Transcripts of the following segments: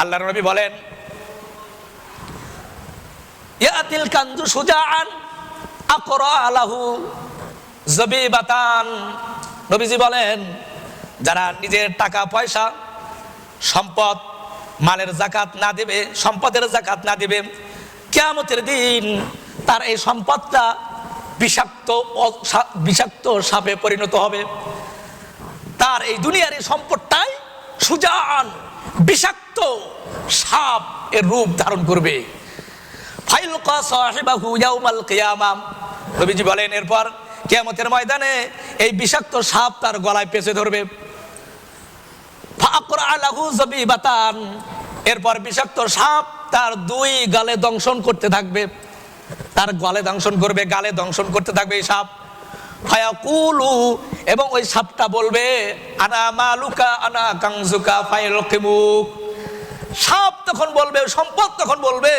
আল্লাহ নবী বলেন, ইয়াতিল কান্দু সুজাআন আকরা আলাহু জবিবাতান। নবীজি বলেন, যারা নিজের টাকা, পয়সা, সম্পদ, মালের জাকাত না দেবে, সম্পদের জাকাত না দেবে, কেয়ামতের দিন তার এই সম্পদটা বিষাক্ত বিষাক্ত সাপে পরিণত হবে। তার এই দুনিয়ার এই সম্পদটাই সুজান বিষাক্ত সাপ এর রূপ ধারণ করবে। ইয়াউমাল বলেন, এরপর কিয়ামতের ময়দানে এই বিষাক্ত সাপ তার গলায় পেঁচে ধরবে। এরপর বিষাক্ত সাপ তার দুই গালে দংশন করতে থাকবে। তার গলে দংশন করবে, গালে দংশন করতে থাকবে এই সাপ। ফায়াকুলু, এবং ওই সাপটা বলবে, আনা মালুকা, আনা কাংজুকা ফাইল সাপ তখন বলবে, সম্পদ তখন বলবে,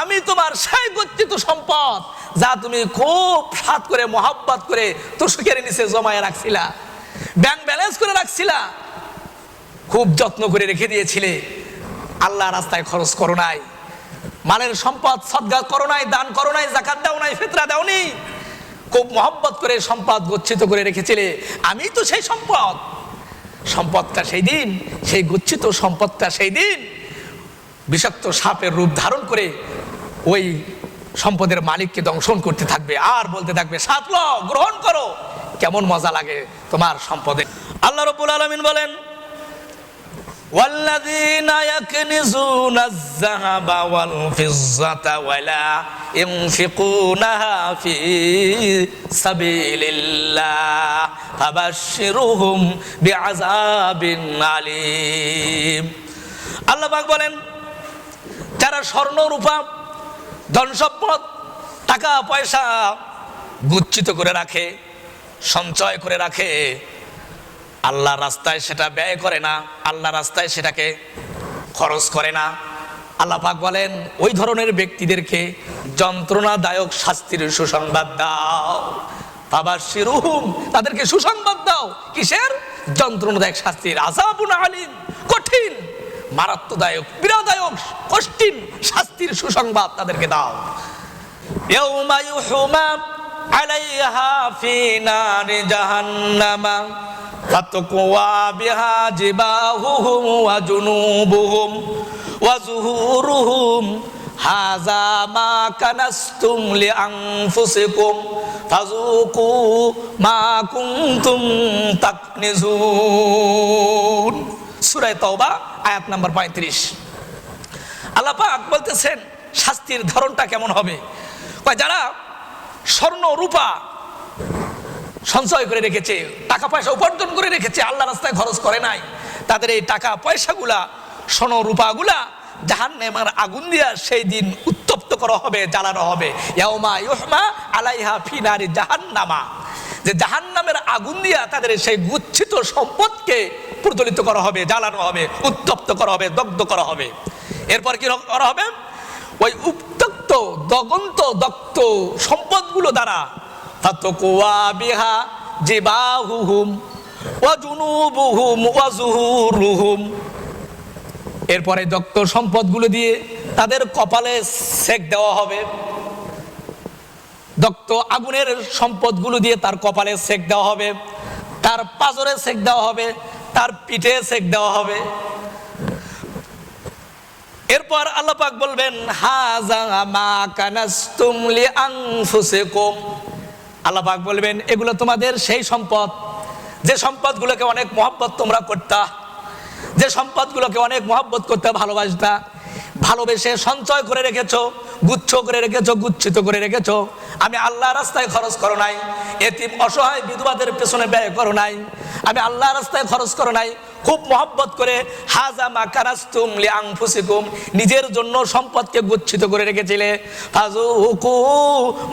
আমি তোমার সেই গচ্ছিত সম্পদ যা তুমি খুব সাত করে, মহাব্বত করে তুষকের নিচে জমায় রাখছিলা ব্যাংক ব্যালেন্স করে রাখছিলা, খুব যত্ন করে রেখে দিয়েছিলে। আল্লাহ রাস্তায় খরচ করো নাই, মালের সম্পদ সদ্গা করো নাই, দান করো নাই, জাকাত দাও নাই, ফিতরা দাওনি খুব মহব্বত করে সম্পদ গচ্ছিত করে রেখেছিলে। আমি তো সেই সম্পদ, সম্পদটা সেই দিন, সেই গচ্ছিত সম্পদটা সেই দিন বিষাক্ত সাপের রূপ ধারণ করে ওই সম্পদের মালিককে দংশন করতে থাকবে আর বলতে থাকবে সাত ল গ্রহণ করো কেমন মজা লাগে তোমার সম্পদে আল্লাহ রব্বুল আলমিন বলেন والذين يكنزون الذهب والفضة ولا ينفقونها في سبيل الله فبشرهم بعذاب عليم আল্লাহ পাক বলেন যারা স্বর্ণ রূপা, ধন সম্পদ, টাকা, পয়সা গুচ্ছিত করে রাখে, সঞ্চয় করে রাখে, আল্লাহ রাস্তায় সেটা ব্যয় করে না, আল্লাহ রাস্তায় সেটাকে খরচ করে না। আল্লাহ পাক বলেন, ওই ধরনের ব্যক্তিদেরকে যন্ত্রণাদায়ক শাস্তির সুসংবাদ দাও। বাবার শিরুহুম তাদেরকে সুসংবাদ দাও। কিসের? যন্ত্রণাদায়ক শাস্তির। আজাবুন আলিম, কঠিন। মারাত্মদায়ক পীড়াদায়ক কঠিন শাস্তির সুসংবাদ তাদেরকে দাও يوم يحمى عليها في نار جهنم فتقوى بها جباههم وجنوبهم وزهورهم هذا ما كنستم لأنفسكم فذوقوا ما كنتم تكنزون سورة توبة আয়াত নাম্বার পঁয়ত্রিশ। আল্লাহ পাক বলতেছেন, শাস্তির ধরনটা কেমন হবে? যারা স্বর্ণ রূপা সঞ্চয় করে রেখেছে, টাকা পয়সা উপার্জন করে রেখেছে, আল্লাহ রাস্তায় খরচ করে নাই, তাদের এই টাকা পয়সাগুলা, স্বর্ণ রূপাগুলা জাহান নেমার আগুন দিয়া সেই দিন উত্তপ্ত করা হবে, জ্বালানো হবে। ইয়াউমা ইউহমা আলাইহা ফিনারি জাহান্নামা। যে জাহান্নামের আগুন দিয়া তাদের সেই গুচ্ছিত সম্পদকে প্রজ্বলিত করা হবে, জ্বালানো হবে, উত্তপ্ত করা হবে, দগ্ধ করা হবে। এরপর কি করা হবে? ওই উত্তপ্ত, দগন্ত, দক্ত সম্পদগুলো দ্বারা বিহা জিবাহুহুম ওয়া জুনুবুহুম ওয়া জুহুরুহুম। এরপরে দক্ত সম্পদগুলো দিয়ে তাদের কপালে সেক দেওয়া হবে। দক্ত আগুনের সম্পদগুলো দিয়ে তার কপালে সেক দেওয়া হবে। তার পাজরে সেক দেওয়া হবে, তার পিঠে সেক দেওয়া হবে। এরপর আল্লাপাক বলবেন, হাজা মা কানাস্তুম লি আনফুসিকুম। আল্লাহ পাক বলবেন, এগুলো তোমাদের সেই সম্পদ, যে সম্পদগুলোকে অনেক মহব্বত তোমরা করতা। যে সম্পদগুলোকে অনেক মহব্বত করতে, ভালোবাসতা, ভালোবেসে সঞ্চয় করে রেখেছো, গুচ্ছ করে রেখেছো, গুচ্ছিত করে রেখেছো, আমি আল্লাহ রাস্তায় খরচ করো নাই, এতিম অসহায় বিধবাদের পেছনে ব্যয় করো নাই, আমি আল্লাহ রাস্তায় খরচ করো নাই খুব মহব্বত করে হাজা মা কারাস্তুম লি আংফুসিকুম নিজের জন্য সম্পদকে গুচ্ছিত করে রেখেছিলে ফাজুকু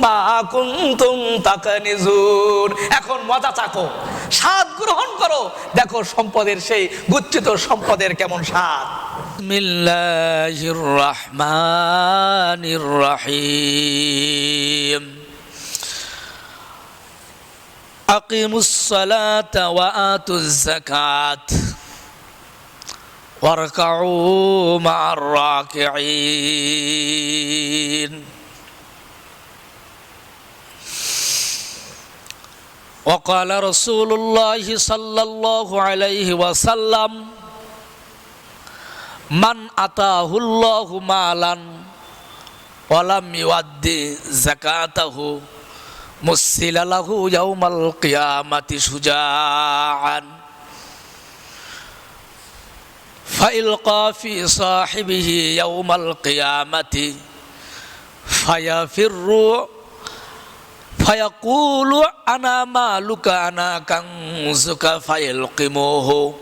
মা কুনতুম তাকানিজুন এখন মজা চাকো স্বাদ গ্রহণ করো দেখো সম্পদের সেই গুচ্ছিত সম্পদের কেমন স্বাদ بسم الله الرحمن الرحيم أقيموا الصلاة وآتوا الزكاة واركعوا مع الراكعين وقال رسول الله صلى الله عليه وسلم من أتاه الله مالا ولم يؤدي زكاته مثل له يوم القيامة شجاعا فإلقى في صاحبه يوم القيامة. فيفر فيقول أنا مالك؟ أنا كنزك. فيلقموه.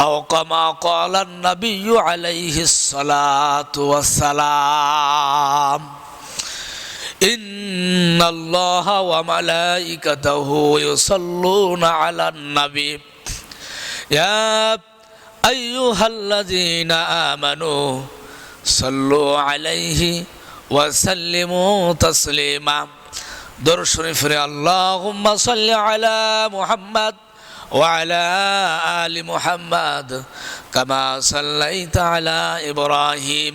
أو كما قال النبي عليه الصلاة والسلام إن الله وملائكته يصلون على النبي. يا أيها الذين آمنوا صلوا عليه وسلموا تسليما. درشن فري اللهم صل على محمد وعلى آل محمد كما صليت على إبراهيم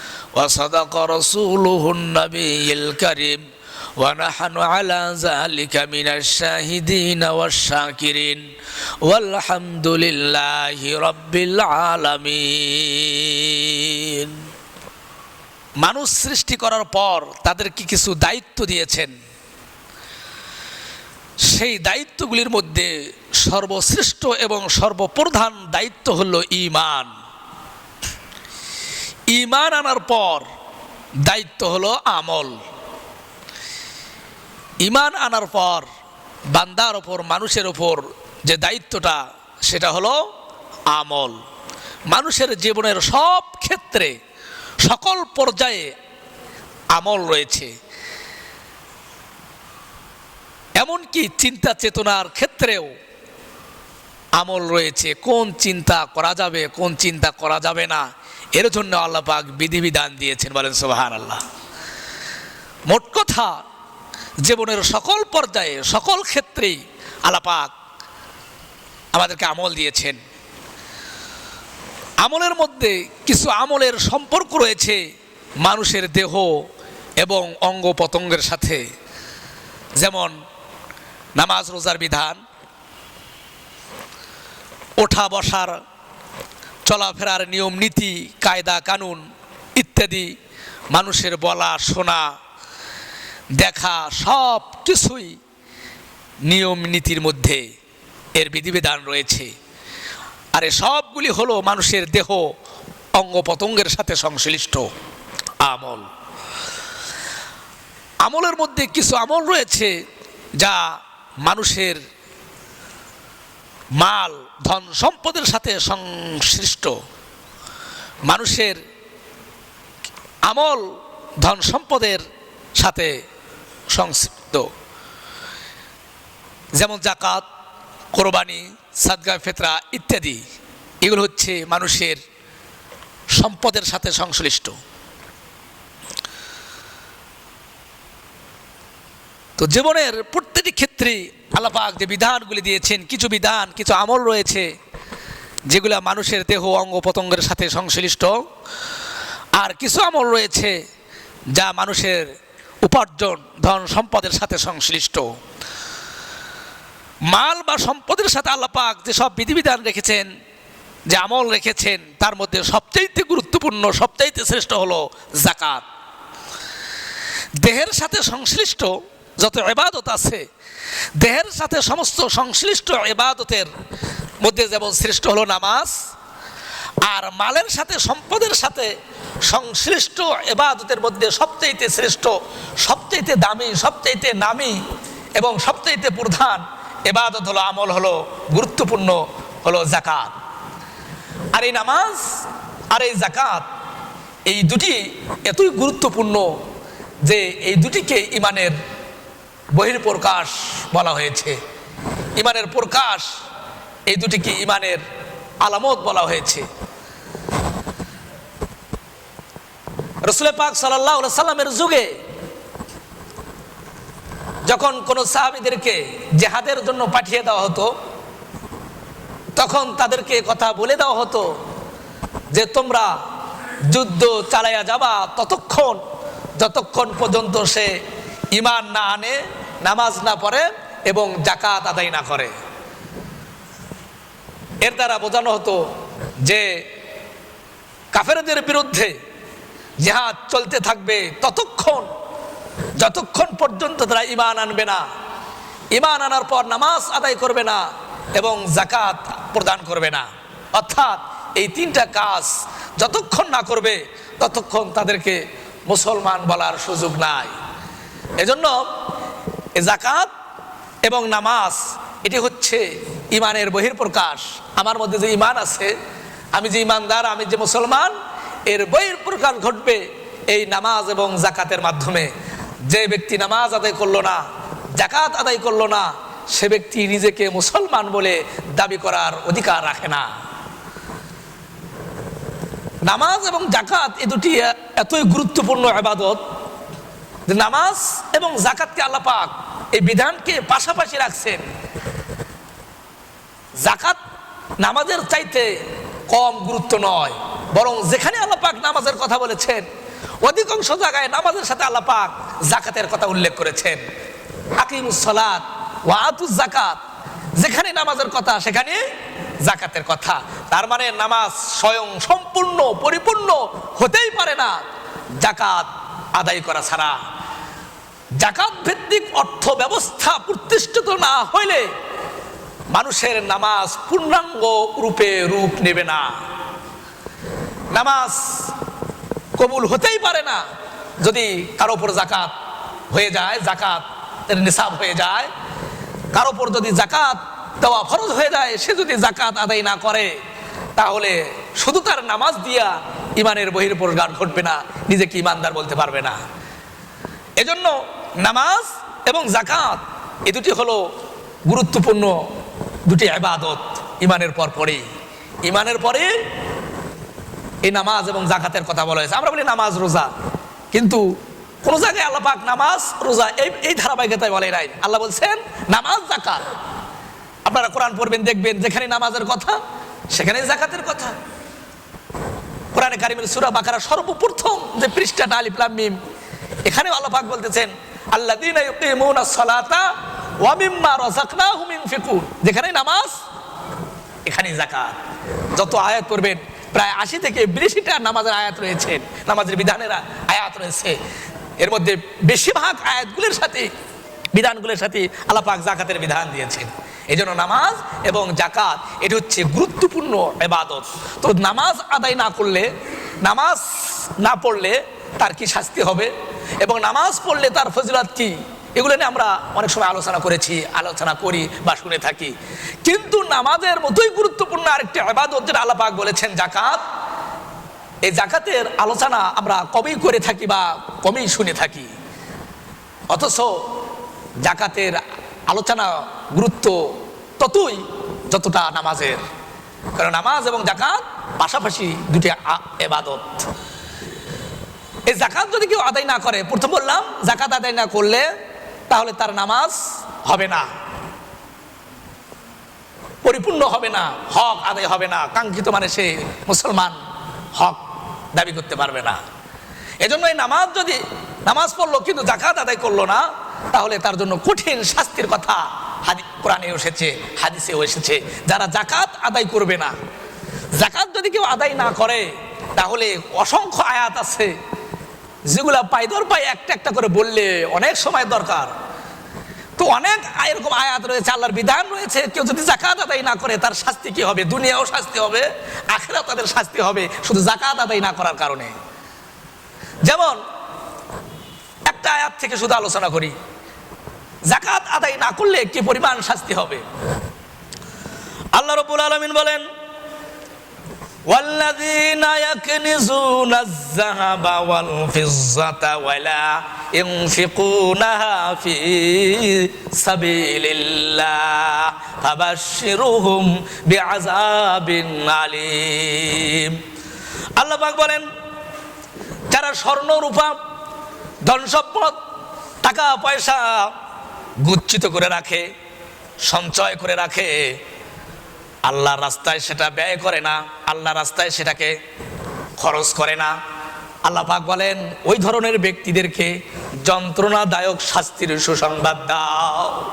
وصدق رسوله النبي الكريم ونحن على ذلك من الشاهدين والشاكرين والحمد لله رب العالمين মানুষ সৃষ্টি করার পর তাদেরকে কিছু দায়িত্ব দিয়েছেন সেই দায়িত্বগুলির মধ্যে সর্বশ্রেষ্ঠ এবং সর্বপ্রধান দায়িত্ব হল ইমান ইমান আনার পর দায়িত্ব হলো আমল। ইমান আনার পর বান্দার ওপর, মানুষের ওপর যে দায়িত্বটা, সেটা হলো আমল। মানুষের জীবনের সব ক্ষেত্রে সকল পর্যায়ে আমল রয়েছে। এমনকি চিন্তা চেতনার ক্ষেত্রেও আমল রয়েছে। কোন চিন্তা করা যাবে, কোন চিন্তা করা যাবে না। এর জন্য আল্লাহ পাক বিধিবিধান দিয়েছেন, বলেন সোহান আল্লাহ মোট কথা, জীবনের সকল পর্যায়ে, সকল ক্ষেত্রেই আলাপাক আমাদেরকে আমল দিয়েছেন। আমলের মধ্যে কিছু আমলের সম্পর্ক রয়েছে, মানুষের দেহ এবং অঙ্গ পতঙ্গের সাথে। যেমন, নামাজ রোজার বিধান ওঠা বসার চলাফেরার নিয়ম, নীতি, কায়দা, কানুন ইত্যাদি, মানুষের বলা, শোনা, দেখা সব কিছুই নিয়ম, নীতির মধ্যে এর বিধিবিধান রয়েছে। আর সবগুলি হলো মানুষের দেহ অঙ্গ পতঙ্গের সাথে সংশ্লিষ্ট আমল। আমলের মধ্যে কিছু আমল রয়েছে যা মানুষের মাল ধন সম্পদের সাথে সংশ্লিষ্ট। মানুষের আমল ধন সম্পদের সাথে সংশ্লিষ্ট। যেমন জাকাত কোরবানি, সাদগা, ফেতরা ইত্যাদি, এগুলো হচ্ছে মানুষের সম্পদের সাথে সংশ্লিষ্ট। তো জীবনের প্রত্যেকটি ক্ষেত্রে আল্লাপাক যে বিধানগুলি দিয়েছেন, কিছু বিধান, কিছু আমল রয়েছে, যেগুলো মানুষের দেহ, অঙ্গ পতঙ্গের সাথে সংশ্লিষ্ট। আর কিছু আমল রয়েছে যা মানুষের উপার্জন, ধন, সম্পদের সাথে সংশ্লিষ্ট। মাল বা সম্পদের সাথে আল্লাপাক যে সব বিধিবিধান রেখেছেন, যে আমল রেখেছেন, তার মধ্যে সবচাইতে গুরুত্বপূর্ণ, সবচাইতে শ্রেষ্ঠ হলো জাকাত। দেহের সাথে সংশ্লিষ্ট যত এবাদত আছে, দেহের সাথে সমস্ত সংশ্লিষ্ট এবাদতের মধ্যে যেমন শ্রেষ্ঠ হলো নামাজ, আর মালের সাথে সম্পদের সাথে সংশ্লিষ্ট এবাদতের মধ্যে সবচাইতে শ্রেষ্ঠ, সবচাইতে দামি, সবচাইতে নামি এবং সবচাইতে প্রধান এবাদত হলো, আমল হলো, গুরুত্বপূর্ণ হলো জাকাত আর এই নামাজ আর এই জাকাত এই দুটি এতই গুরুত্বপূর্ণ যে এই দুটিকে ইমানের বহির্প্রকাশ বলা হয়েছে। ইমানের প্রকাশ, এই দুটিকে ইমানের আলামত বলা হয়েছে। রসুল পাক সাল্লাহ সাল্লামের যুগে যখন কোন সাহাবিদেরকে জেহাদের জন্য পাঠিয়ে দেওয়া হতো, তখন তাদেরকে কথা বলে দেওয়া হতো যে, তোমরা যুদ্ধ চালাইয়া যাবা ততক্ষণ, যতক্ষণ পর্যন্ত সে ইমান না আনে নামাজ না পড়ে এবং জাকাত আদায় না করে। এর দ্বারা বোঝানো হতো যে কাফেরদের বিরুদ্ধে জেহাদ চলতে থাকবে ততক্ষণ, যতক্ষণ পর্যন্ত তারা ইমান আনবে না। ইমান আনার পর নামাজ আদায় করবে না এবং জাকাত প্রদান করবে না। অর্থাৎ এই তিনটা কাজ যতক্ষণ না করবে, ততক্ষণ তাদেরকে মুসলমান বলার সুযোগ নাই। এজন্য জাকাত এবং নামাজ, এটি হচ্ছে ইমানের বহির্প্রকাশ আমার মধ্যে যে ইমান আছে, আমি যে ইমানদার আমি যে মুসলমান, এর বহির্প্রকাশ ঘটবে এই নামাজ এবং জাকাতের মাধ্যমে। যে ব্যক্তি নামাজ আদায় করল না জাকাত আদায় করল না, সে ব্যক্তি নিজেকে মুসলমান বলে দাবি করার অধিকার রাখে না। নামাজ এবং জাকাত এ দুটি এতই গুরুত্বপূর্ণ আবাদত নামাজ এবং জাকাতকে আল্লাহ পাক এই বিধানকে পাশাপাশি রাখছেন। জাকাত নামাজের চাইতে কম গুরুত্ব নয়, বরং যেখানে আল্লাহ পাক নামাজের কথা বলেছেন, অধিকাংশ জায়গায় নামাজের সাথে আল্লাহ পাক জাকাতের কথা উল্লেখ করেছেন। আকিমুস সালাত ওয়াতুজ জাকাত যেখানে নামাজের কথা সেখানে জাকাতের কথা। তার মানে নামাজ স্বয়ং সম্পূর্ণ, পরিপূর্ণ হতেই পারে না। জাকাত আদায় করা ছাড়া জাকাত ভিত্তিক অর্থ ব্যবস্থা প্রতিষ্ঠিত না হইলে মানুষের নামাজ পূর্ণাঙ্গ রূপে রূপ নেবে না। নামাজ কবুল হতেই পারে না। যদি কারও উপর জাকাত হয়ে যায়, জাকাত নিসাব হয়ে যায়, কারও উপর যদি জাকাত দেওয়া ফরজ হয়ে যায়, সে যদি জাকাত আদায় না করে, তাহলে শুধু তার নামাজ দিয়া ইমানের বহির্প্রকার ঘটবে না, নিজেকে ইমানদার বলতে পারবে না। এজন্য নামাজ এবং জাকাত এ দুটি হলো গুরুত্বপূর্ণ দুটি আবাদত ইমানের পর পরে ইমানের পরে এই নামাজ এবং জাকাতের কথা বলা হয়েছে। আমরা বলি নামাজ রোজা। কিন্তু কোন জায়গায় আল্লাহ পাক নামাজ, রোজা এই এই ধারাবাহিকতায় বলে নাই। আল্লাহ বলছেন, নামাজ জাকাত আপনারা কোরআন পড়বেন, দেখবেন, যেখানে নামাজের কথা সেখানে জাকাতের কথা। কোরআনে কারিমের সুরা বাকারা সর্বপ্রথম যে পৃষ্ঠাটা আলিফ লাম মিম এখানে আল্লাহ পাক বলতেছেন, আল্লাযীনা ইউকিমুনাস সালাতা ওয়া মিম্মা রাযাকনাহুম ইনফিকুন যেখানে নামাজ এখানে জাকাত যত আয়াত পড়বেন, প্রায় আশি থেকে বিরাশিটা নামাজের আয়াত রয়েছে, নামাজের বিধানের আয়াত রয়েছে। এর মধ্যে বেশিরভাগ আয়াতগুলির সাথে, বিধানগুলির সাথে আল্লাহ পাক জাকাতের বিধান দিয়েছেন। এই জন্য নামাজ এবং জাকাত এটি হচ্ছে গুরুত্বপূর্ণ এবাদত তো নামাজ আদায় না করলে, নামাজ না পড়লে তার কি শাস্তি হবে? এবং নামাজ পড়লে তার ফজিলত কি? এগুলো নিয়ে আমরা অনেক সময় আলোচনা করেছি, আলোচনা করি বা শুনে থাকি। কিন্তু নামাজের মতোই গুরুত্বপূর্ণ আরেকটি আবাদত যেটা আল্লাহ পাক বলেছেন জাকাত এই জাকাতের আলোচনা আমরা কবেই করে থাকি বা কমেই শুনে থাকি। অথচ জাকাতের আলোচনা গুরুত্ব ততই যতটা নামাজের। কারণ নামাজ এবং জাকাত পাশাপাশি দুটি এবাদত। এই জাকাত যদি কেউ আদায় না করে, প্রথম বললাম জাকাত আদায় না করলে তাহলে তার নামাজ হবে না। পরিপূর্ণ হবে না, হক আদায় হবে না, কাঙ্ক্ষিত মানে সে মুসলমান হক দাবি করতে পারবে না। এজন্য এই নামাজ যদি, নামাজ পড়ল কিন্তু জাকাত আদায় করল না, তাহলে তার জন্য কঠিন শাস্তির কথা হাদি এসেছে, হাদিসেও এসেছে, যারা জাকাত আদায় করবে না জাকাত যদি কেউ আদায় না করে, তাহলে অসংখ্য আয়াত আছে, যেগুলা পাইদর পাই একটা একটা করে বললে অনেক সময় দরকার। তো অনেক এরকম আয়াত রয়েছে, আল্লাহর বিধান রয়েছে, কেউ যদি জাকাত আদায় না করে, তার শাস্তি কি হবে? দুনিয়াও শাস্তি হবে, আখেরাও তাদের শাস্তি হবে, শুধু জাকাত আদায় না করার কারণে। যেমন, একটা আয়াত থেকে শুধু আলোচনা করি। জাকাত আদায় না করলে কি পরিমাণ শাস্তি হবে আল্লাহ রবুল আলমিন বলেন والذين يكنزون الذهب والفضة ولا ينفقونها في سبيل الله فبشرهم بعذاب عليم আল্লাহ পাক বলেন যারা স্বর্ণ রূপা ধন সম্পদ টাকা পয়সা গুচ্ছিত করে রাখে, সঞ্চয় করে রাখে। আল্লাহর রাস্তায় সেটা ব্যয় করে না, আল্লাহ রাস্তায় সেটাকে খরচ করে না। আল্লাহ পাক বলেন, ওই ধরনের ব্যক্তিদেরকে যন্ত্রণাদায়ক শাস্তির সুসংবাদ দাও।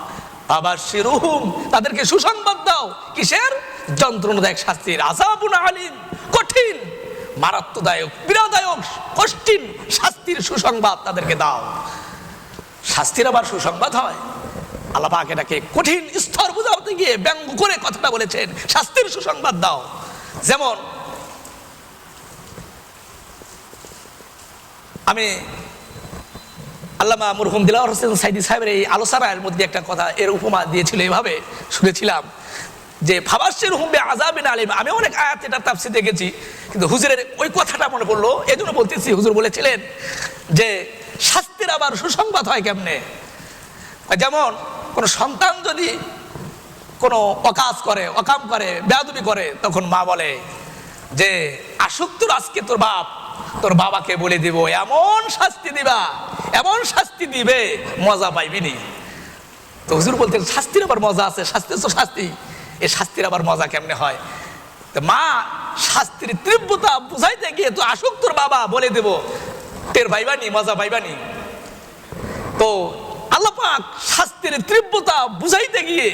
আবার শিরুহুম তাদেরকে সুসংবাদ দাও। কিসের? যন্ত্রণাদায়ক শাস্তির। আজাবুন আলিম, কঠিন, মারাত্মদায়ক, পীড়াদায়ক, কষ্টিন শাস্তির সুসংবাদ তাদেরকে দাও। শাস্তির আবার সুসংবাদ হয়। আল্লাহ পাক এটাকে কঠিন স্তর বোঝাতে গিয়ে ব্যঙ্গ করে কথাটা বলেছেন, শাস্তির সুসংবাদ দাও। যেমন, আমি আল্লামা মুরহুম দিলাওয়ার হোসেন সাইদি সাহেবের এই আলোচনার মধ্যে একটা কথা, এর উপমা দিয়েছিল এইভাবে শুনেছিলাম যে ফাবাসের হুমবে আজাবিন আলিম। আমি অনেক আয়াত এটা তাফসি দেখেছি, কিন্তু হুজুরের ওই কথাটা মনে পড়ল। এই জন্য বলতেছি, হুজুর বলেছিলেন যে শাস্তির আবার সুসংবাদ হয় কেমনে? যেমন কোন সন্তান যদি কোনো অকাজ করে, অকাম করে, বেয়াদবি করে, তখন মা বলে যে, আসুক তোর আজকে তোর বাপ, তোর বাবাকে বলে দিব, এমন শাস্তি দিবা, এমন শাস্তি দিবে, মজা পাইবি নি। তো হুজুর বলতেন শাস্তির আবার মজা আছে, শাস্তি তো শাস্তি, এ শাস্তির আবার মজা কেমনে হয়? তো মা শাস্তির তীব্রতা বুঝাইতে গিয়ে, তো আসুক তোর বাবা, বলে দেব, টের পাইবানি মজা পাইবানি তো আল্লাহ পাক শাস্তির তীব্রতা বুঝাইতে গিয়ে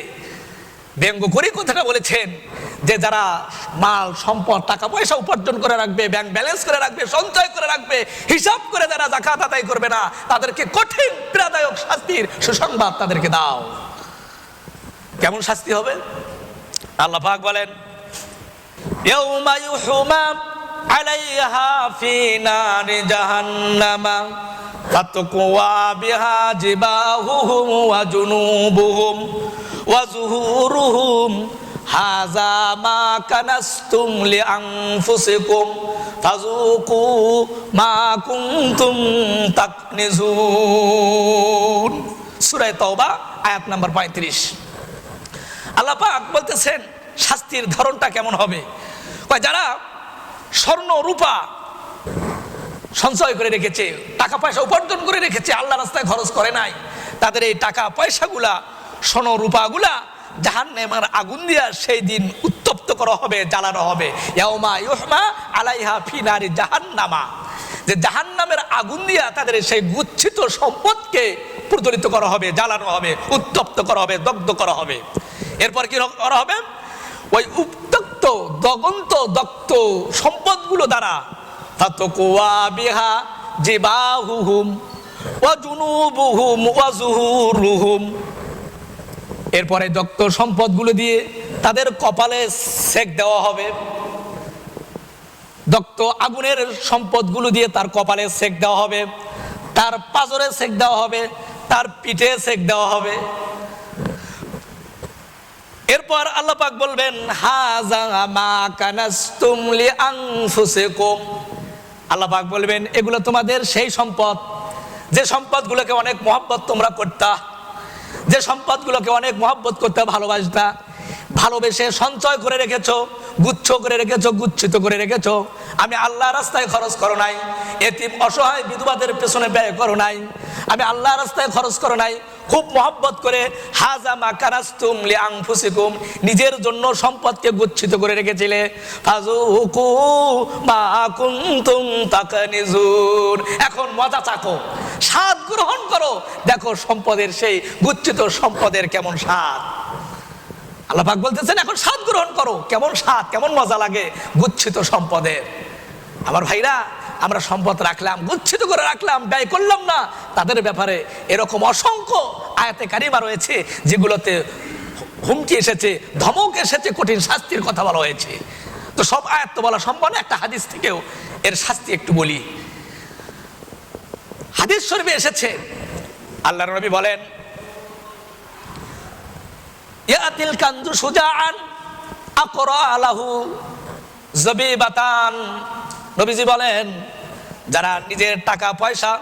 ব্যঙ্গ করে কথাটা বলেছেন যে যারা মাল, সম্পদ, টাকা, পয়সা উপার্জন করে রাখবে ব্যাংক ব্যালেন্স করে রাখবে, সঞ্চয় করে রাখবে, হিসাব করে যারা জাকাত আদায় করবে না, তাদেরকে কঠিন পীড়াদায়ক শাস্তির সুসংবাদ তাদেরকে দাও। কেমন শাস্তি হবে? আল্লাহ বলেন আলাইহা ফি জাহান্নামা তাতকুয়া বিহা জিবাহুহুম ওয়া জুনুবুহুম ওয়া যুহুরুহুম হাযা মা কানাস্তুম লিআনফুসিকুম, ফাযুকু মা কুনতুম তাকনিজুন। সূরা তওবা, আয়াত 35 আল্লাহ পাক বলতেছেন, শাস্তির ধরনটা কেমন হবে? যারা স্বর্ণ রূপা সঞ্চয় করে রেখেছে, টাকা পয়সা উপার্জন করে রেখেছে, আল্লাহ রাস্তায় খরচ করে নাই। তাদের এই টাকা পয়সাগুলা, স্বর্ণ রূপাগুলা জাহান নেমার আগুন দিয়া সেই দিন উত্তপ্ত করা হবে, জ্বালানো হবে। ইয়াউমা ইউহমা আলাইহা ফিনারি জাহান্নামা। যে জাহান্নামের আগুন দিয়া তাদের সেই গুচ্ছিত সম্পদকে প্রজ্বলিত করা হবে, জ্বালানো হবে, উত্তপ্ত করা হবে, দগ্ধ করা হবে। এরপর কি করা হবে? ওই দগন্ত, দক্ত সম্পদগুলো দ্বারা তাতকুয়া বিহা জিবাহুহুম ওয়া জুনুবুহুম ওয়া জুহুরুহুম। এরপরে দক্ত সম্পদগুলো দিয়ে তাদের কপালে সেক দেওয়া হবে। দক্ত আগুনের সম্পদগুলো দিয়ে তার কপালে সেক দেওয়া হবে। তার পাজরে সেক দেওয়া হবে, তার পিঠে সেক দেওয়া হবে। এরপর আল্লাহ পাক বলবেন, হাজা মা বলবেন, এগুলো তোমাদের সেই সম্পদ, যে সম্পদগুলোকে অনেক মহব্বত তোমরা করতা, যে সম্পদগুলোকে অনেক মহব্বত করতে, ভালোবাসতা, ভালোবেসে সঞ্চয় করে রেখেছো, গুচ্ছ করে রেখেছো, গুচ্ছিত করে রেখেছো। আমি আল্লাহ রাস্তায় খরচ করো নাই, এতিম অসহায় বিধবাদের পেছনে ব্যয় করো নাই। আমি আল্লাহ রাস্তায় খরচ করো নাই খুব মহব্বত করে, হাজা মা কানাস্তুম লি আনফুসিকুম নিজের জন্য সম্পদকে গুচ্ছিত করে রেখেছিলে। ফাজুকু মা কুনতুম তাকানিজুন এখন মজা চাকো, স্বাদ গ্রহণ করো। দেখো সম্পদের সেই গুচ্ছিত সম্পদের কেমন স্বাদ। আল্লাহ পাক বলতেছেন, এখন স্বাদ গ্রহণ করো, কেমন স্বাদ, কেমন মজা লাগে গুচ্ছিত সম্পদের। আমার ভাইরা আমরা সম্পদ রাখলাম, গুচ্ছিত করে রাখলাম, ব্যয় করলাম না। তাদের ব্যাপারে এরকম অসংখ্য আয়াতে কারিমা রয়েছে, যেগুলোতে হুমকি এসেছে, ধমক এসেছে, কঠিন শাস্তির কথা বলা হয়েছে। তো সব আয়াত তো বলা সম্ভব না, একটা হাদিস থেকেও এর শাস্তি একটু বলি। হাদিস শরীফে এসেছে আল্লাহ নবী বলেন ইয়াতিল কান্দু সুজাআন আকরা আলাহু জবি বাতান নবীজি বলেন যারা নিজের টাকা, পয়সা,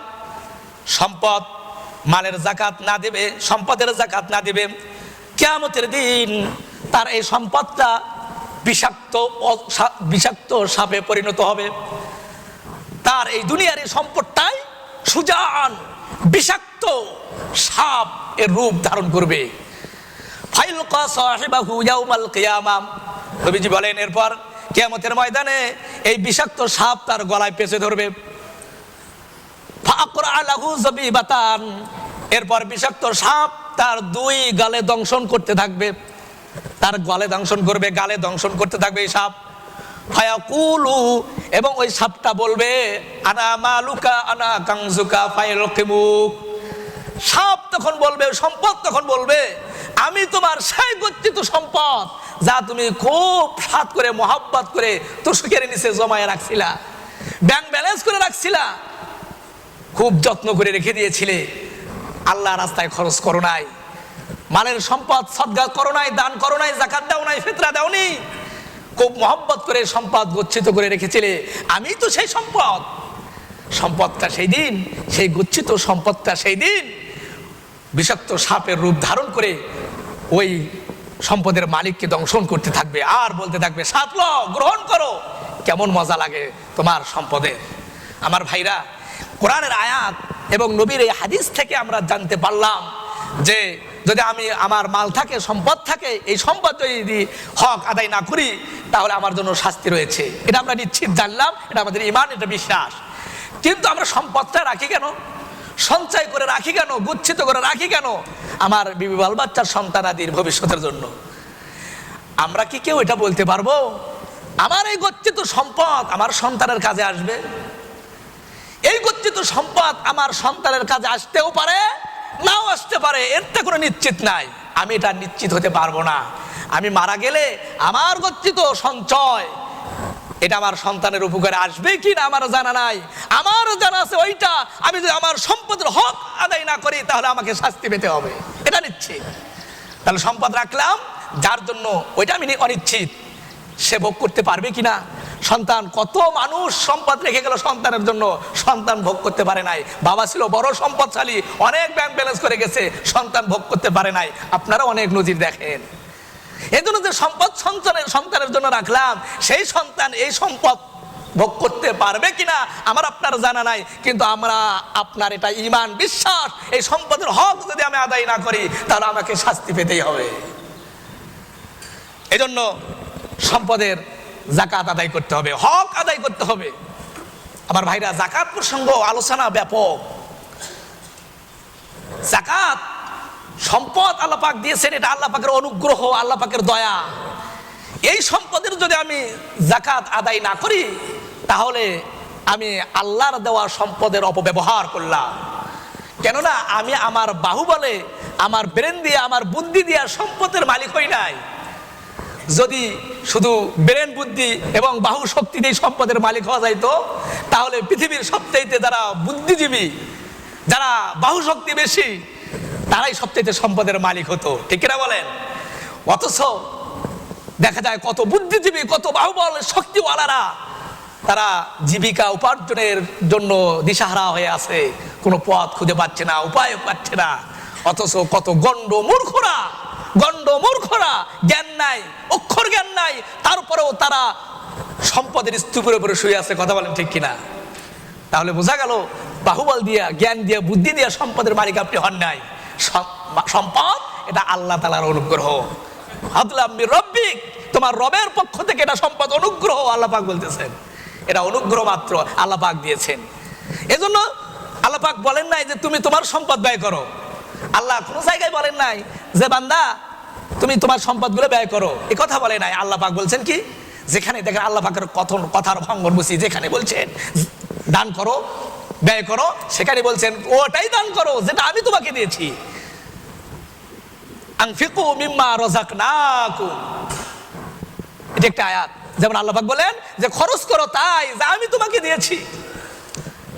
সম্পদ, মালের জাকাত না দেবে, সম্পদের জাকাত না দেবে, কেয়ামতের দিন তার এই সম্পদটা বিষাক্ত বিষাক্ত সাপে পরিণত হবে। তার এই দুনিয়ার এই সম্পদটাই সুজান, বিষাক্ত সাপ এর রূপ ধারণ করবে। নবীজি বলেন, এরপর কিয়ামতের ময়দানে এই বিষাক্ত সাপ তার গলায় পেঁচে ধরবে। এরপর বিষাক্ত সাপ তার দুই গালে দংশন করতে থাকবে। তার গলে দংশন করবে, গালে দংশন করতে থাকবে এই সাপ। ফায়াকুলু, এবং ওই সাপটা বলবে, আনা মালুকা, আনা কাংজুকা ফায়ালকিমুক সাপ তখন বলবে, সম্পদ তখন বলবে, আমি তোমার সেই গচ্ছিত সম্পদ যা তুমি খুব সাত করে, মহাব্বত করে তুষকের নিচে জমায়ে রাখছিলা। ব্যাংক ব্যালেন্স করে রাখছিলা। খুব যত্ন করে রেখে দিয়েছিলে। আল্লাহ রাস্তায় খরচ করো নাই। মালের সম্পদ সদ্গা করো নাই, দান করো নাই, জাকাত দাও নাই, ফিতরা দাও নি। খুব মহব্বত করে সম্পদ গচ্ছিত করে রেখেছিলে। আমি তো সেই সম্পদ। সম্পদটা সেই দিন, সেই গচ্ছিত সম্পদটা সেই দিন বিষাক্ত সাপের রূপ ধারণ করে ওই সম্পদের মালিককে দংশন করতে থাকবে। আর বলতে থাকবে, সাপ ল, গ্রহণ করো। কেমন মজা লাগে তোমার সম্পদের। আমার ভাইরা কোরআনের আয়াত এবং নবীর এই হাদিস থেকে আমরা জানতে পারলাম যে যদি আমি আমার মাল থাকে, সম্পদ থাকে, এই সম্পদ যদি হক আদায় না করি, তাহলে আমার জন্য শাস্তি রয়েছে। এটা আমরা নিশ্চিত জানলাম, এটা আমাদের ইমান এটা বিশ্বাস। কিন্তু আমরা সম্পদটা রাখি কেন? সঞ্চয় করে রাখি কেন? গুচ্ছিত করে রাখি কেন? আমার বিবি বাল বাচ্চার সন্তানাদির ভবিষ্যতের জন্য। আমরা কি কেউ এটা বলতে পারব? আমার এই গচ্ছিত সম্পদ আমার সন্তানের কাজে আসবে? এই গচ্ছিত সম্পদ আমার সন্তানের কাজে আসতেও পারে, নাও আসতে পারে এরটা কোনো নিশ্চিত নাই। আমি এটা নিশ্চিত হতে পারব না। আমি মারা গেলে আমার গচ্ছিত সঞ্চয়, এটা আমার সন্তানের উপকারে আসবে কি না আমার জানা নাই। আমার জানা আছে ওইটা, আমি যদি আমার সম্পদের হক আদায় না করি, তাহলে আমাকে শাস্তি পেতে হবে। এটা নিশ্চিত। তাহলে সম্পদ রাখলাম, যার জন্য ওইটা আমি নি- অনিশ্চিত সে ভোগ করতে পারবে কিনা? সন্তান, কত মানুষ সম্পদ রেখে গেল সন্তানের জন্য, সন্তান ভোগ করতে পারে নাই। বাবা ছিল বড় সম্পদশালী, অনেক ব্যাংক ব্যালেন্স করে গেছে, সন্তান ভোগ করতে পারে নাই। আপনারা অনেক নজির দেখেন। এই জন্য যে সম্পদ সন্তানের সন্তানের জন্য রাখলাম, সেই সন্তান এই সম্পদ ভোগ করতে পারবে কিনা, আমার আপনার জানা নাই, কিন্তু আমরা আপনার এটা ইমান, বিশ্বাস, এই সম্পদের হক যদি আমি আদায় না করি, তাহলে আমাকে শাস্তি পেতেই হবে। এজন্য সম্পদের জাকাত আদায় করতে হবে, হক আদায় করতে হবে। আমার ভাইরা জাকাত প্রসঙ্গ আলোচনা ব্যাপক। জাকাত সম্পদ আল্লাহ পাক দিয়েছেন, এটা আল্লাহ পাকের অনুগ্রহ, আল্লাহ পাকের দয়া। এই সম্পদের যদি আমি জাকাত আদায় না করি, তাহলে আমি আল্লাহর দেওয়া সম্পদের অপব্যবহার করলাম। কেননা, আমি আমার বাহুবলে, আমার ব্রেন দিয়ে, আমার বুদ্ধি দিয়ে সম্পদের মালিক হই নাই। যদি শুধু ব্রেন বুদ্ধি এবং বাহু শক্তি দিয়ে সম্পদের মালিক হওয়া যাইতো, তাহলে পৃথিবীর সবচাইতে যারা বুদ্ধিজীবী, যারা বাহু শক্তি বেশি, তারাই সবচাইতে সম্পদের মালিক হতো। ঠিক কিনা বলেন? অথচ দেখা যায় কত বুদ্ধিজীবী, কত বাহুবল শক্তিওয়ালারা, তারা জীবিকা উপার্জনের জন্য দিশাহারা হয়ে আছে। কোনো পথ খুঁজে পাচ্ছে না উপায় পাচ্ছে না। অথচ কত গণ্ড মূর্খরা গণ্ড মূর্খরা জ্ঞান নাই, অক্ষর জ্ঞান নাই, তারপরেও তারা সম্পদের স্তূপের উপরে শুয়ে আছে, কথা বলেন ঠিক কিনা? তাহলে বোঝা গেল, বাহুবল দিয়া, জ্ঞান দিয়া, বুদ্ধি দিয়া সম্পদের মালিক আপনি হন নাই। সম্পদ, এটা আল্লাহ তালার অনুগ্রহ। রব্বিক, তোমার রবের পক্ষ থেকে এটা সম্পদ অনুগ্রহ, আল্লাহ পাক বলতেছেন। এটা অনুগ্রহ মাত্র আল্লাহ পাক দিয়েছেন। এজন্য আল্লাহ পাক বলেন নাই যে তুমি তোমার সম্পদ ব্যয় করো। আল্লাহ কোনো জায়গায় বলেন নাই যে, বান্দা, তুমি তোমার সম্পদগুলো ব্যয় করো। এ কথা বলে নাই। আল্লাহ পাক বলছেন কি? যেখানে দেখেন আল্লাহ পাকের কথন, কথার ভঙ্গন বুঝি, যেখানে বলছেন, দান করো, ব্যয় করো। সেখানে বলছেন, ওটাই দান করো, যেটা আমি তোমাকে দিয়েছি। আনফিকু মিম্মা রাযাকনাকুম। এটা একটা আয়াত। যেমন আল্লাহ পাক বলেন যে, খরচ করো তাই যা আমি তোমাকে দিয়েছি।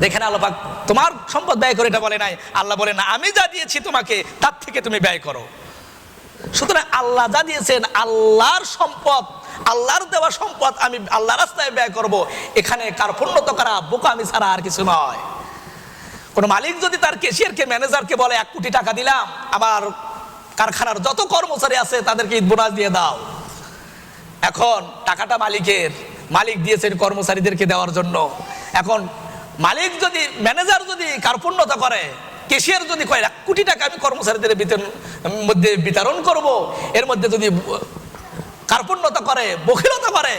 দেখেন আল্লাহ পাক, তোমার সম্পদ ব্যয় করে এটা বলে নাই। আল্লাহ বলে, না, আমি যা দিয়েছি তোমাকে, তার থেকে তুমি ব্যয় করো। সুতরাং আল্লাহ যা দিয়েছেন, আল্লাহর সম্পদ, আল্লাহর দেওয়া সম্পদ আমি আল্লাহ রাস্তায় ব্যয় করব। এখানে কার্পণ্যত করা, বোকামি ছাড়া আর কিছু নয়। কোনো মালিক যদি তার কেশিয়ারকে ম্যানেজারকে বলে, এক কোটি টাকা দিলাম, আমার কারখানার যত কর্মচারী আছে, তাদেরকে ঈদ বোনাস দিয়ে দাও। এখন টাকাটা মালিকের, মালিক দিয়েছেন কর্মচারীদেরকে দেওয়ার জন্য। এখন মালিক যদি ম্যানেজার যদি কার্পণ্যতা করে কেশিয়ার যদি কয় এক কোটি টাকা আমি কর্মচারীদের বিতরণ মধ্যে বিতরণ করব। এর মধ্যে যদি কার্পণ্যতা করে, বখিলতা করে,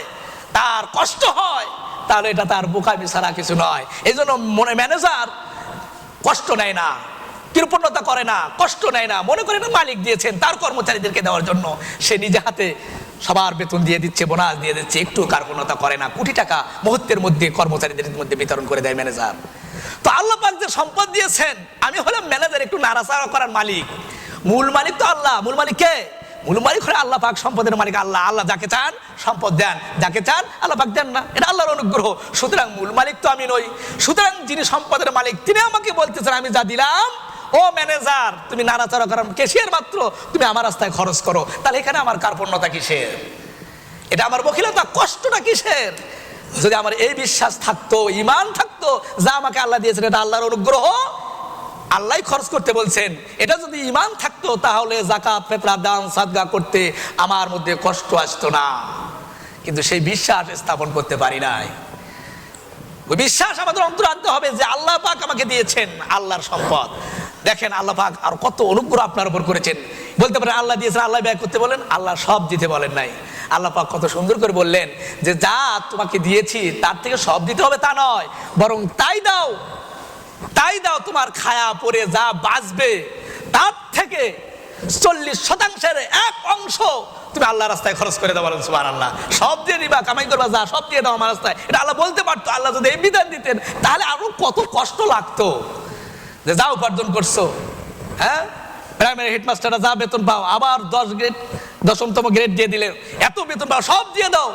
তার কষ্ট হয়, তাহলে এটা তার বোকামি ছাড়া কিছু নয়। এই জন্য মনে ম্যানেজার কষ্ট নেয় না, কৃপণতা করে না, কষ্ট নেয় না। মনে করে না মালিক দিয়েছেন, তার কর্মচারীদেরকে দেওয়ার জন্য। সে নিজে হাতে সবার বেতন দিয়ে দিচ্ছে, বোনাস দিয়ে দিচ্ছে, একটু কার্পণতা করে না, কোটি টাকা মুহূর্তের মধ্যে কর্মচারীদের মধ্যে বিতরণ করে দেয় ম্যানেজার। তো আল্লাহ পাক যে সম্পদ দিয়েছেন, আমি হলাম ম্যানেজার, একটু নাড়াচাড়া করার মালিক। মূল মালিক তো আল্লাহ, মূল মালিক কে? মূল মালিক হলে আল্লাহ পাক সম্পদের মালিক, আল্লাহ আল্লাহ যাকে চান সম্পদ দেন, যাকে চান আল্লাহ পাক দেন না, এটা আল্লাহর অনুগ্রহ। সুতরাং মূল মালিক তো আমি নই, সুতরাং যিনি সম্পদের মালিক, তিনি আমাকে বলতেছেন, আমি যা দিলাম ও ম্যানেজার, তুমি নাড়াচাড়া করার কেশিয়ার মাত্র, তুমি আমার রাস্তায় খরচ করো। তাহলে এখানে আমার কার্পণ্যতা কিসের? এটা আমার বকিলতা কষ্টটা কিসের? যদি আমার এই বিশ্বাস থাকতো ইমান থাকতো, যা আমাকে আল্লাহ দিয়েছেন, এটা আল্লাহর অনুগ্রহ, আল্লাহ খরচ করতে বলছেন, এটা যদি ইমান থাকতো, তাহলে জাকাত ফেতরা দান, সাদগা করতে আমার মধ্যে কষ্ট আসতো না। কিন্তু সেই বিশ্বাস স্থাপন করতে পারি নাই। ওই বিশ্বাস আমাদের অন্তর আনতে হবে যে আল্লাহ পাক আমাকে দিয়েছেন, আল্লাহর সম্পদ। দেখেন আল্লাহ পাক আর কত অনুগ্রহ আপনার উপর করেছেন। বলতে পারেন আল্লাহ দিয়েছেন আল্লাহ ব্যয় করতে বলেন, আল্লাহ সব দিতে বলেন নাই। আল্লাহ পাক কত সুন্দর করে বললেন যে, যা তোমাকে দিয়েছি, তার থেকে সব দিতে হবে তা নয়, বরং তাই দাও তাই দাও তোমার খায়া পরে যা বাঁচবে, তার থেকে চল্লিশ শতাংশের এক অংশ তুমি আল্লাহ রাস্তায় খরচ করে দাও বলেন সুবাহ আল্লাহ সব দিয়ে নিবা, কামাই করবা যা, সব দিয়ে দাও আমার রাস্তায়। এটা আল্লাহ বলতে পারতো, আল্লাহ যদি এই বিধান দিতেন, তাহলে আরও কত কষ্ট লাগতো। যে যা উপার্জন করছ হ্যাঁ? প্রাইমারি হেডমাস্টাররা যা বেতন পাও, আবার দশ গ্রেড দশমতম গ্রেড দিয়ে দিলে, এত বেতন পাও, সব দিয়ে দাও।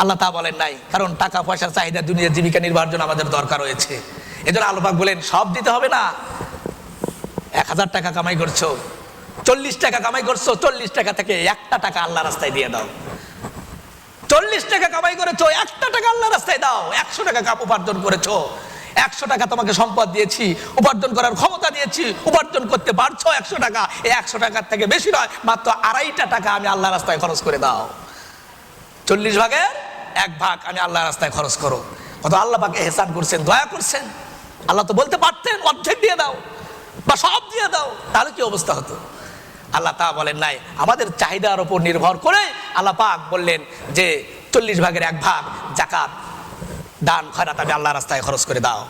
আল্লাহ তা বলেন নাই, কারণ টাকা পয়সার চাহিদা, দুনিয়ার জীবিকা নির্বাহের জন্য আমাদের দরকার রয়েছে। এজন্য আলোপাক বলেন, সব দিতে হবে না। এক হাজার টাকা কামাই করছ, চল্লিশ টাকা কামাই করছ, চল্লিশ টাকা থেকে একটা টাকা আল্লাহ রাস্তায় দিয়ে দাও। চল্লিশ টাকা কামাই করেছ, একটা টাকা আল্লাহ রাস্তায় দাও, একশো টাকা কাপ উপার্জন করেছ। একশো টাকা তোমাকে সম্পদ দিয়েছি, উপার্জন করার ক্ষমতা দিয়েছি, উপার্জন করতে পারছ একশো টাকা, এই একশো টাকার থেকে বেশি নয়, মাত্র আড়াইটা টাকা আমি আল্লাহ রাস্তায় খরচ করে দাও। চল্লিশ ভাগের এক ভাগ আমি আল্লাহ রাস্তায় খরচ করো। কত আল্লাহ পাকে হেসান করছেন, দয়া করছেন। আল্লাহ তো বলতে পারতেন, অর্ধেক দিয়ে দাও বা সব দিয়ে দাও, তাহলে কি অবস্থা হতো? আল্লাহ তা বলেন নাই। আমাদের চাহিদার উপর নির্ভর করে আল্লাহ পাক বললেন যে চল্লিশ ভাগের এক ভাগ জাকাত দান খয়রাত আমি আল্লাহ রাস্তায় খরচ করে দাও।